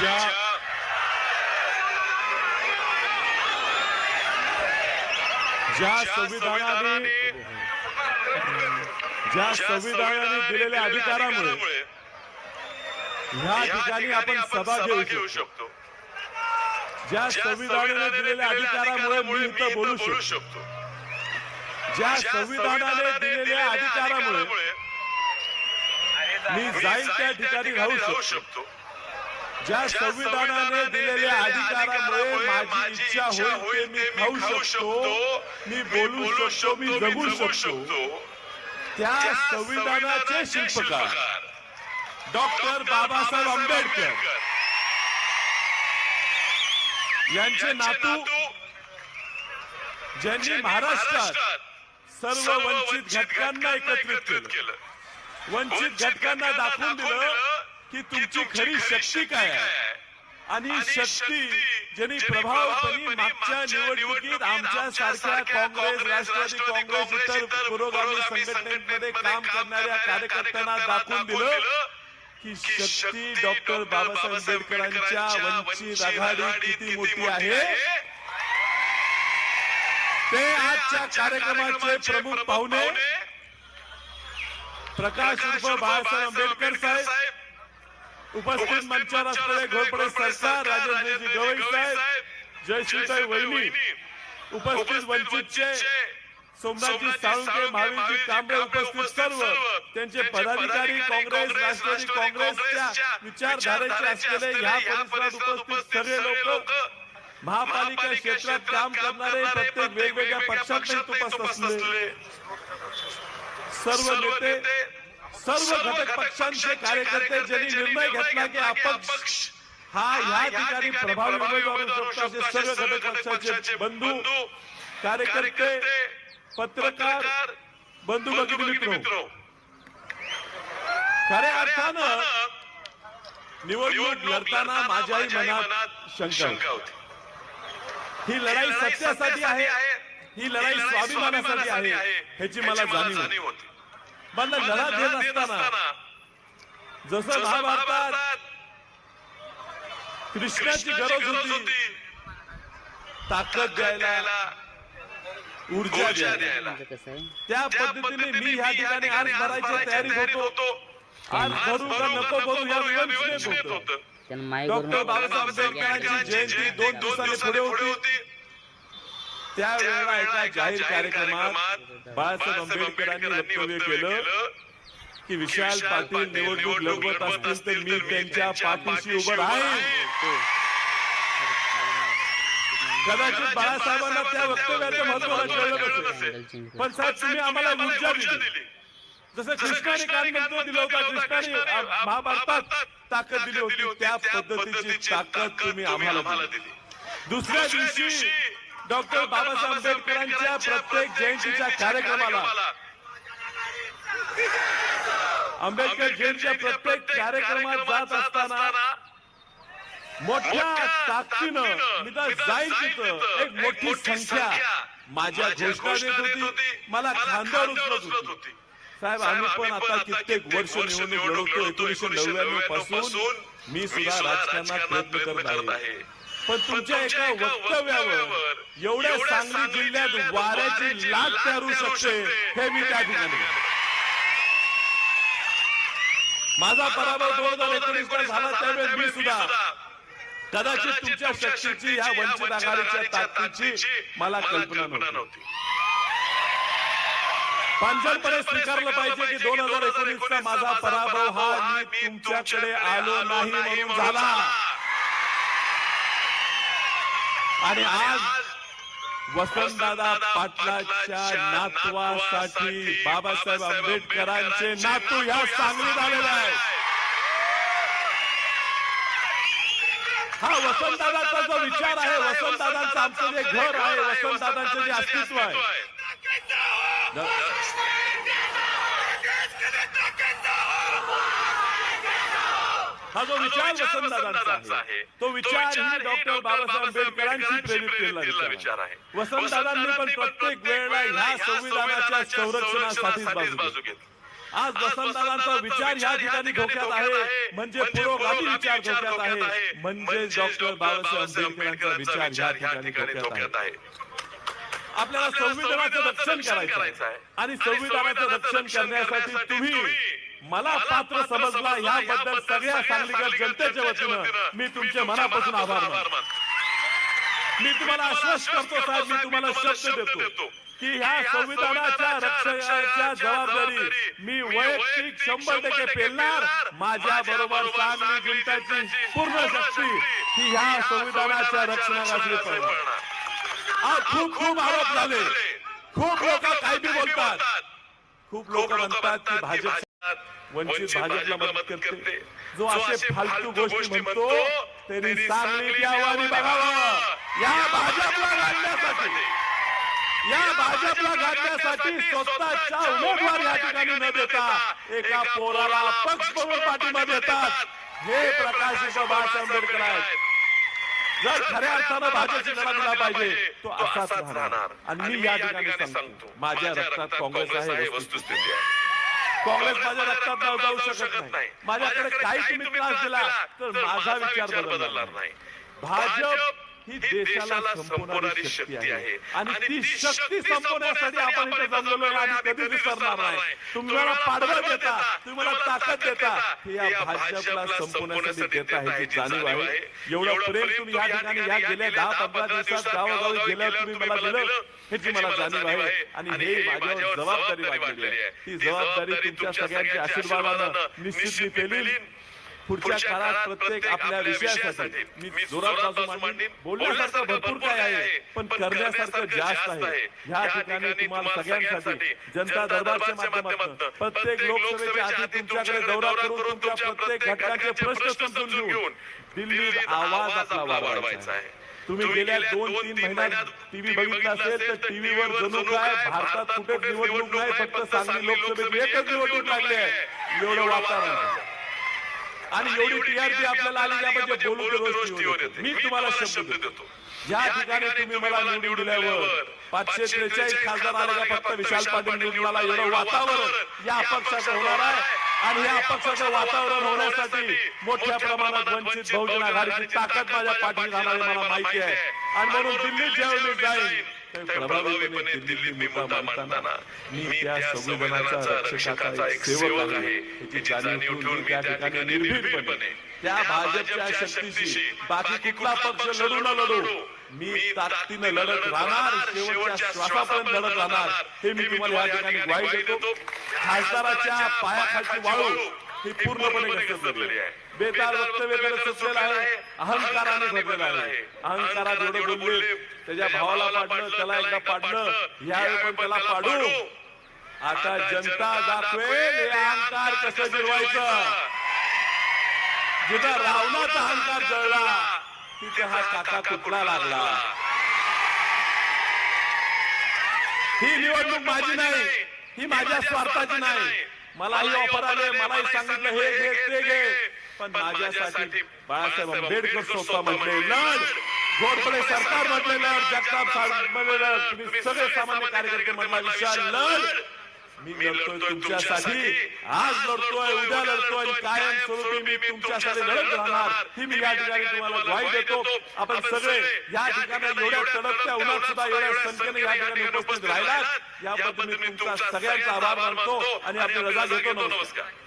ज्या ज्या संविधानाने ज्या संविधानाने दिलेल्या अधिकारामुळे ह्या ठिकाणी आपण सभा घेऊ शकतो. ज्या संविधानाने दिलेल्या अधिकारामुळे मी इथं बोलू शकतो. ज्या संविधानाने दिलेल्या अधिकारामुळे मी जाईल त्या ठिकाणी राहू शकतो. ज्या संविधानाने दिलेल्या अधिकारामुळे माझी इच्छा होईल ते मी खाऊ शकतो मी बोलू शकतो मी जगू शकतो. त्या संविधानाचे शिल्पकार डॉक्टर बाबासाहेब आंबेडकर. यांचे नातू ज्यांनी महाराष्ट्रात सर्व वंचित घटकांना एकत्रित केलं. वंचित घटकांना दाखवून दिलं. की तुमची खरी शक्ती काय आहे? आणि शक्ती ज्यांनी प्रभावपणे मागच्या निवडणुकीत आमच्या सारख्या काँग्रेस राष्ट्रवादी काँग्रेस इतर पुरोगामी संघटनेमध्ये काम करणाऱ्या कार्यकर्त्यांना दाखवून दिलं की शक्ती डॉक्टर बाबासाहेब आंबेडकरांच्या वंचित आघाडी किती मोठी आहे? ते आजच्या कार्यक्रमाचे प्रमुख पाहुणे प्रकाश उर्फ बाळासाहेब आंबेडकर साहेब. उपस्थित मंचावर असलेले घोरपडे सरकार राजेंद्रजी गवई साहेब जयश्रीताई वहिनी उपस्थित वंचितचे सोमनाथजी साळुंके महावीरजी कांबळे उपस्थित सर्व त्यांचे पदाधिकारी काँग्रेस राष्ट्रवादी काँग्रेसच्या विचारधारेचे असलेले या परिसरात उपस्थित सगळे लोक महापालिका क्षेत्रात काम करणारे प्रत्येक वेगवेगळ्या पक्षात उपस्थित असलेले सर्व नेते सर्व घटक पक्षांचे कार्यकर्ते ज्यांनी निर्णय घेतला की अपक्ष हा ह्या ठिकाणी प्रभावी उमेदवार सर्व घटक पक्षाचे बंधू कार्यकर्ते पत्रकार बंधू मित्र. खऱ्या अर्थानं निवडणूक लढताना माझ्याही मनात शंका होती. ही लढाई सत्यासाठी आहे. ही लढाई स्वाभिमानासाठी आहे ह्याची मला जाणीव होती. मला लढा देत असताना जसं महाभारतात कृष्णाची गरज होती ताकद द्यायला ऊर्जा द्यायला. त्या पद्धतीने मी ह्या ठिकाणी आज भरायच्या तयारीत होतो. आज भरू का नको भरू या विवंचनेत होतो. डॉक्टर बाबासाहेब आंबेडकरांची जयंती दोन दिवसांनी पुढे होती. त्यावेळेला एका जाहीर कार्यक्रमात बाळासाहेब आंबेडकरांनी वक्तव्य केलं की विशाल पाटील निवडणूक लढवत असतील तर मी त्यांच्या पाठीशी उभं राहीन. कदाचित बाळासाहेबांना त्या वक्तव्याचं महत्त्व कळलं नसेल. पण साहेब तुम्ही आम्हाला ऊर्जा दिली. जसं कृष्णाने कान मंत्र दिलं होतं कृष्णाने महाभारतात ताकद दिली होती. त्या पद्धतीची ताकद तुम्ही आम्हाला दिली. दुसऱ्या दिवशी डॉक्टर बाबासाहेब आंबेडकरांच्या प्रत्येक जयंतीच्या कार्यक्रमाला. आंबेडकर जयंतीच्या प्रत्येक कार्यक्रमात जात असताना मोठ्या ताकदीनं मी तर जाईल तिथं एक मोठी संख्या माझ्या घोषणा देत होती. मला खांद्यावर उचलत होती. साहेब आम्ही पण आता कित्येक वर्ष निवडणूक लढवतो एकोणीशे नव्याण्णवपासून मी सुद्धा राजकारणात प्रयत्न करत आहे. पण तुमच्या एका वक्तव्यावर एवढ्या सांगली जिल्ह्यात वाऱ्याची लाट तयार शकते हे मी त्या ठिकाणी माझा पराभव दोन हजार एकोणीस ला झाला त्यावेळेस मी सुद्धा. कदाचित तुमच्या शक्तीची ह्या वंचित आघाडीच्या ताकदीची मला कल्पना नव्हती. पंचपणे स्वीकारलं पाहिजे की दोन हजार एकोणीसचा माझा पराभव हा मी तुमच्याकडे आलो नाही म्हणून झाला. आणि आज वसंतदादा पाटलाच्या नातवासाठी बाबासाहेब आंबेडकरांचे नातू ह्या सांगलीत आलेले आहेत. हा वसंतदादाचा जो विचार आहे वसंतदादांचं आमचं जे घर आहे वसंतदादांचं जे अस्तित्व आहे. हा जो विचार वसंतदादांचा आहे तो विचार ही डॉक्टर बाबासाहेब आंबेडकरांशी प्रेरित केलेला विचार आहे. वसंतदादांनी पण प्रत्येक वेळेला ह्या संविधानाच्या संरक्षणासाठीच बाजू घेतली. आज वसंतदादांचा विचार या ठिकाणी धोक्यात आहे म्हणजे पुरोगामी विचार धोक्यात आहे. म्हणजे डॉक्टर बाबासाहेब आंबेडकरांचा विचार या ठिकाणी धोक्यात आहे. आपल्याला संविधानाचं रक्षण करायचं आहे. आणि संविधानाचं रक्षण करण्यासाठी तुम्ही मला पात्र समजला याबद्दल सगळ्या सांगलीकर जनतेच्या वतीनं मी तुमच्या मनापासून आभार मानतो. मी तुम्हाला आश्वस्त करतो साहेब मी तुम्हाला शब्द देतो की ह्या संविधानाच्या रक्षणाच्या जबाबदारी मी वैयक्तिक शंभर टक्के पेलणार. माझ्या बरोबर सांगली जनताची पूर्ण शक्ती ही ह्या संविधानाच्या रक्षणासाठी पडणार आज खूप खूप आरोप झाले. खूप लोक काही बी बोलतात. खूप लोक म्हणतात की भाजप वंचित भाजपला मदत करते. जो असे फालतू गोष्टी म्हणतो त्यांनी सांगली आव्हाने बघावं. या भाजपला घालण्यासाठी या भाजपला घालण्यासाठी स्वतःच्या उमेदवार या ठिकाणी न देता एका पोराला पक्ष म्हणून पाठिंबा देतात. हे प्रकाश बाबासाहेब आंबेडकर आहेत. जर खऱ्या अर्थानं भाजपची लढा दिला पाहिजे तो असाच राहणार. आणि मी या ठिकाणी सांगतो. माझ्या रक्तात काँग्रेस आहे वस्तुस्थिती आहे. काँग्रेस माझ्या रक्तात जाऊ शकत नाही. माझ्याकडे काही तुम्ही त्रास दिला तर माझा विचार बदलणार नाही. भाजप ही देशाला संपवणारी शक्ती आहे. आणि ती शक्ती संपवण्यासाठी आपण इथे जमलेलो आहे. आणि कधी विसरणार नाही. तुम्ही मला पाडवं देता. तुम्ही मला ताकद देता. हे या भाजपला संपवण्यासाठी देता ह्याची जाणीव आहे. एवढं प्रेम तुम्ही या ठिकाणी या गेल्या दहा पंधरा दिवसात गावोगावी तुम्ही मला दिलं. ह्याची मला जाणीव आहे. आणि हे माझ्यावर जबाबदारी वाढलेली आहे. ही जबाबदारी तुमच्या सगळ्यांच्या आशीर्वादानं निश्चित मी पुढच्या काळात प्रत्येक आपल्या विषयासाठी. मी जोरात बाजू मांडीन. बोलण्यासारखं भरपूर काय आहे पण करण्यासारखं जास्त आहे. ह्या ठिकाणी तुम्हाला सगळ्यांसाठी जनता दरबारच्या माध्यमातून प्रत्येक लोकसभेच्या आधी तुमच्याकडे दौरा करून तुमच्या प्रत्येक घटकाचे प्रश्न समजून घेऊन दिल्लीत आवाज आपला वाढवायचा आहे. तुम्ही गेल्या दोन तीन महिन्यात टीव्ही बघितला असेल तर टीव्हीवर जणू काय भारतात कुठेच निवडणूक नाही फक्त सांगली लोकसभेत एकच निवडणूक लागली आहे एवढं वातावरण. आणि एवढी टीआरपी आपल्याला आली या बोलून गोष्टीवर येते मी तुम्हाला शब्द देतो. ज्या ठिकाणी तुम्ही मला निवडून दिल्यावर पाचशे त्रेचाळीस खासदार आले का फक्त विशाल पाटील निवडून आला एवढं वातावरण या अपक्षाचं होणार आहे आणि या अपक्षाचं वातावरण होण्यासाठी मोठ्या प्रमाणात वंचित बहुजन आघाडीची ताकद माझ्या पाठीत राहणार आहे मला माहिती आहे. आणि म्हणून दिल्लीत ज्यावेळी मी जाईल प्रभावीपणे दिल्लीत मी मुद्दा मांडताना मी त्या संविधानाचा रक्षकाचा एक सेवक आहे याची जाणीव ठेवून मी त्या ठिकाणी निर्भीडपणे त्या भाजपच्या शक्तीशी बाकी कुठला पक्ष लढू न लढू मी ताकदीनं लढत राहणार शेवटच्या श्वासापर्यंत लढत राहणार. हे मी तुम्हाला या ठिकाणी ग्वाही देतो. खासदाराच्या पायाखालची वाळू. ही पूर्णपणे घसरलेली आहे. बेतार वक्तव्य करत सुचलेला आहे. अहंकाराने भरलेला आहे. अहंकारात एवढं बोलले त्याच्या भावाला पाडलं त्याला एकदा पाडलं. यावेळी पण त्याला पाडू. आता जनता दाखवेल हे अहंकार कसं जिरवायचं जिथं रावणाचा अहंकार जळला तिथे हा काका तुकडा लागला? ही निवडणूक माझी नाही. ही माझ्या स्वार्थाची नाही. मलाही ऑफर आले मलाही सांगितलं हे घे ते घे. पण माझ्यासाठी बाळासाहेब आंबेडकर स्वतः म्हटले लढ घोरपडे सरकार म्हटले लढ जगताप साहेब म्हटले लढ तुम्ही सगळे सामान्य कार्यकर्ते म्हटला विशाल लढ. मी लढतोय तुमच्यासाठी. आज लढतोय उद्या लढतोय कायम स्वरूपी मी तुमच्यासाठी लढत राहणार. ही मी या ठिकाणी तुम्हाला ग्वाही देतो. आपण सगळे या ठिकाणी एवढ्या तडकत्या उन्हात सुद्धा एवढ्या संख्येने या ठिकाणी उपस्थित राहिलात. याबद्दल मी तुमचा सगळ्यांचा आभार मानतो आणि आपली रजा घेतो. नमस्कार.